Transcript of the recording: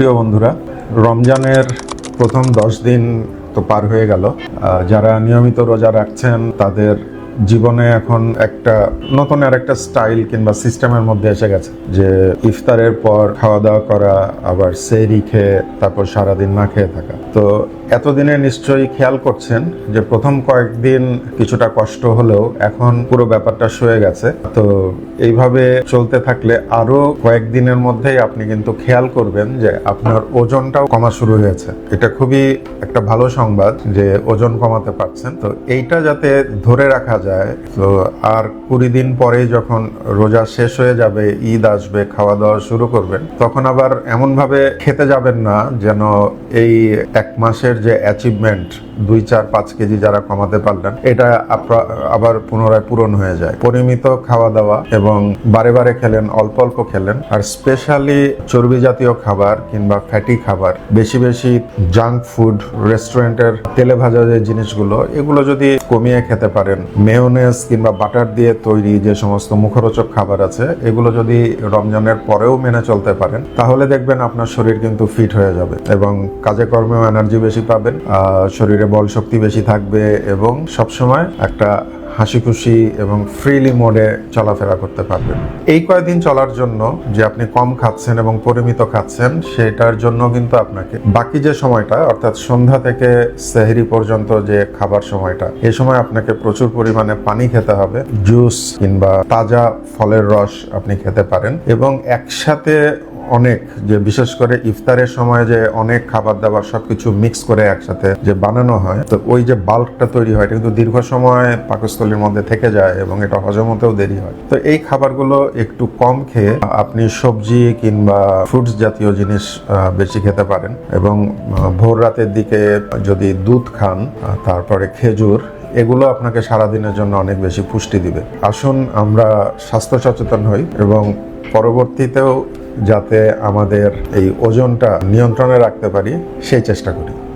প্রিয় বন্ধুরা, রমজানের প্রথম দশ দিন তো পার হয়ে গেল। যারা নিয়মিত রোজা রাখছেন, তাদের জীবনে এখন একটা নতুন আর একটা স্টাইল কিংবা সিস্টেমের মধ্যে এসে গেছে। যে ইফতারের পর খাওয়া দাওয়া করা, আবার সেরি খেয়ে, তারপর সারাদিন না খেয়ে থাকা। তো এতদিনে নিশ্চয়ই খেয়াল করছেন যে প্রথম কয়েকদিন কিছুটা কষ্ট হলেও এখন পুরো ব্যাপারটা সয়ে গেছে। তো এইভাবে চলতে থাকলে আরও কয়েকদিনের মধ্যেই আপনি কিন্তু খেয়াল করবেন যে আপনার ওজনটাও কমা শুরু হয়েছে। এটা খুবই একটা ভালো সংবাদ যে ওজন কমাতে পারছেন। তো এইটা যাতে ধরে রাখা যায়, তো আর কুড়ি দিন পরে যখন রোজা শেষ হয়ে যাবে, ঈদ আসবে, খাওয়া দাওয়া শুরু করবেন, তখন আবার এমনভাবে খেতে যাবেন না যেন এই এক মাসের যে অ্যাচিভমেন্ট দুই চার পাঁচ কেজি যারা কমাতে পারলেন, এটা আবার পুনরায় পূরণ হয়ে যায়। পরিমিত খাওয়া দাওয়া এবং বারে বারে খেলেন, অল্প অল্প খেলেন, আর স্পেশালি চর্বি জাতীয় খাবার কিংবা ফ্যাটি খাবার, বেশি বেশি জাঙ্ক ফুড, রেস্টুরেন্টের তেলে ভাজা যে জিনিসগুলো, এগুলো যদি কমিয়ে খেতে পারেন মেয়োনেজ কিংবা বাটার দিয়ে তৈরি যে সমস্ত মুখরোচক খাবার আছে, এগুলো যদি রমজানের পরেও মেনে চলতে পারেন, তাহলে দেখবেন আপনার শরীর কিন্তু ফিট হয়ে যাবে এবং কাজে কর্মেও এনার্জি বেশি পাবেন শরীরে বল শক্তি বেশি থাকবে এবং সবসময় একটা হাসি খুশি এবং ফ্রিলি মোডে চলাফেরা করতে পারবেন এই কয়েকদিন চলার জন্য যে আপনি কম খাচ্ছেন এবং পরিমিত খাচ্ছেন, সেটার জন্য কিন্তু আপনাকে বাকি যে সময়টা, অর্থাৎ সন্ধ্যা থেকে সেহরি পর্যন্ত যে খাবার সময়টা এই সময় আপনাকে প্রচুর পরিমাণে পানি খেতে হবে। জুস কিংবা তাজা ফলের রস আপনি খেতে পারেন এবং একসাথে অনেক, যে বিশেষ করে ইফতারের সময় যে অনেক খাবার দাবার সবকিছু মিক্স করে একসাথে যে বানানো হয়, তো ওই যে বাল্কটা তৈরি হয়, এটা কিন্তু দীর্ঘ সময় পাকস্থলীর মধ্যে থেকে যায় এবং এটা হজম হতেও দেরি হয়। তো এই খাবারগুলো একটু কম খেয়ে আপনি সবজি কিংবা ফ্রুটস জাতীয় জিনিস বেশি খেতে পারেন এবং ভোর রাতের দিকে যদি দুধ খান তারপরে খেজুর, এগুলো আপনাকে সারাদিনের জন্য অনেক বেশি পুষ্টি দিবে। আসুন আমরা স্বাস্থ্য সচেতন হই এবং পরবর্তীতেও যাতে আমাদের এই ওজনটা নিয়ন্ত্রণে রাখতে পারি সেই চেষ্টা করি।